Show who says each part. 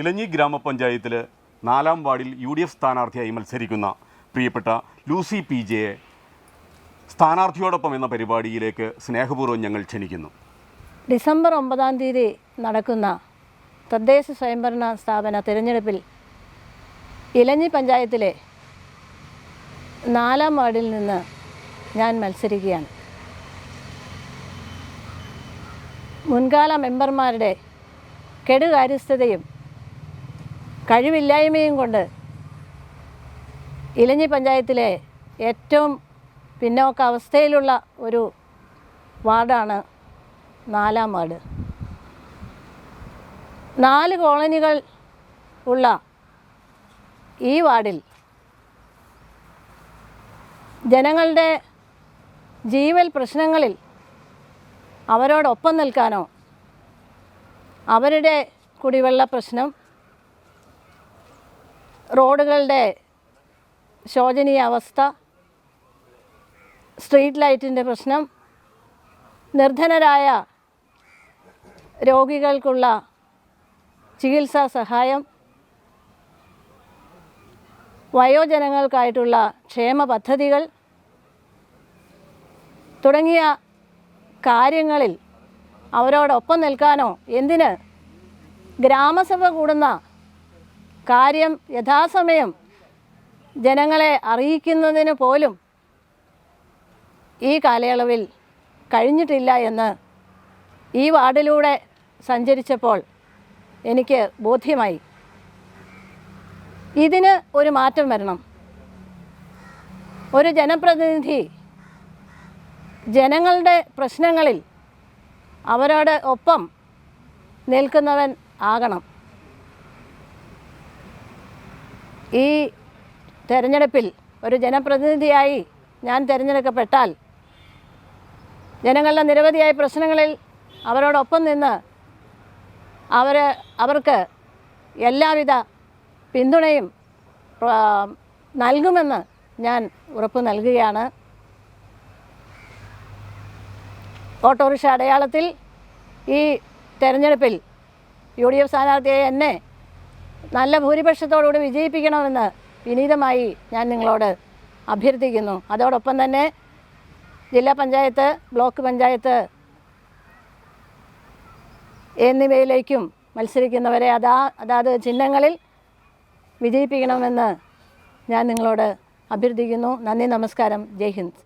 Speaker 1: ഇലഞ്ഞി ഗ്രാമപഞ്ചായത്തിൽ നാലാം വാർഡിൽ യു ഡി എഫ് സ്ഥാനാർത്ഥിയായി മത്സരിക്കുന്ന പ്രിയപ്പെട്ട ലൂസി പി ജെയെ സ്ഥാനാർത്ഥിയോടൊപ്പം എന്ന പരിപാടിയിലേക്ക് സ്നേഹപൂർവം ഞങ്ങൾ ക്ഷണിക്കുന്നു.
Speaker 2: ഡിസംബർ ഒമ്പതാം തീയതി നടക്കുന്ന തദ്ദേശ സ്വയംഭരണ സ്ഥാപന തിരഞ്ഞെടുപ്പിൽ ഇലഞ്ഞി പഞ്ചായത്തിലെ നാലാം വാർഡിൽ നിന്ന് ഞാൻ മത്സരിക്കുകയാണ്. മുൻകാല മെമ്പർമാരുടെ കെടുകാര്യസ്ഥതയും കഴിവില്ലായ്മയും കൊണ്ട് ഇലഞ്ഞി പഞ്ചായത്തിലെ ഏറ്റവും പിന്നോക്ക അവസ്ഥയിലുള്ള ഒരു വാർഡാണ് നാലാം വാർഡ്. നാല് കോളനികൾ ഉള്ള ഈ വാർഡിൽ ജനങ്ങളുടെ ജീവൽ പ്രശ്നങ്ങളിൽ അവരോടൊപ്പം നിൽക്കാനോ അവരുടെ കുടിവെള്ള പ്രശ്നം റോഡുകളുടെ ശോചനീയ അവസ്ഥ സ്ട്രീറ്റ് ലൈറ്റിന്റെ പ്രശ്നം നിർധനരായ രോഗികൾക്കുള്ള ചികിത്സാ സഹായം വയോജനങ്ങൾക്കായിട്ടുള്ള ക്ഷേമ പദ്ധതികൾ തുടങ്ങിയ കാര്യങ്ങളിൽ അവരോടൊപ്പം നിൽക്കാനോ എന്തിന് ഗ്രാമസഭ കൂടുന്ന കാര്യം യഥാസമയം ജനങ്ങളെ അറിയിക്കുന്നതിന് പോലും ഈ കാലയളവിൽ കഴിഞ്ഞിട്ടില്ല എന്ന് ഈ വാർഡിലൂടെ സഞ്ചരിച്ചപ്പോൾ എനിക്ക് ബോധ്യമായി. ഇതിന് ഒരു മാറ്റം വരണം. ഒരു ജനപ്രതിനിധി ജനങ്ങളുടെ പ്രശ്നങ്ങളിൽ അവരോട് ഒപ്പം നിൽക്കുന്നവൻ ആകണം. ഈ തെരഞ്ഞെടുപ്പിൽ ഒരു ജനപ്രതിനിധിയായി ഞാൻ തിരഞ്ഞെടുക്കപ്പെട്ടാൽ ജനങ്ങളുടെ നിരവധിയായ പ്രശ്നങ്ങളിൽ അവരോടൊപ്പം നിന്ന് അവർ അവർക്ക് എല്ലാവിധ പിന്തുണയും നൽകുമെന്ന് ഞാൻ ഉറപ്പ് നൽകുകയാണ്. ഓട്ടോറിക്ഷ അടയാളത്തിൽ ഈ തെരഞ്ഞെടുപ്പിൽ യു ഡി എഫ് സ്ഥാനാർത്ഥിയെ എന്നെ നല്ല ഭൂരിപക്ഷത്തോടുകൂടി വിജയിപ്പിക്കണമെന്ന് വിനീതമായി ഞാൻ നിങ്ങളോട് അഭ്യർത്ഥിക്കുന്നു. അതോടൊപ്പം തന്നെ ജില്ലാ പഞ്ചായത്ത് ബ്ലോക്ക് പഞ്ചായത്ത് എന്നിവയിലേക്കും മത്സരിക്കുന്നവരെ അതാ അതാത് ചിഹ്നങ്ങളിൽ വിജയിപ്പിക്കണമെന്ന് ഞാൻ നിങ്ങളോട് അഭ്യർത്ഥിക്കുന്നു. നന്ദി നമസ്കാരം. ജയ് ഹിന്ദ്.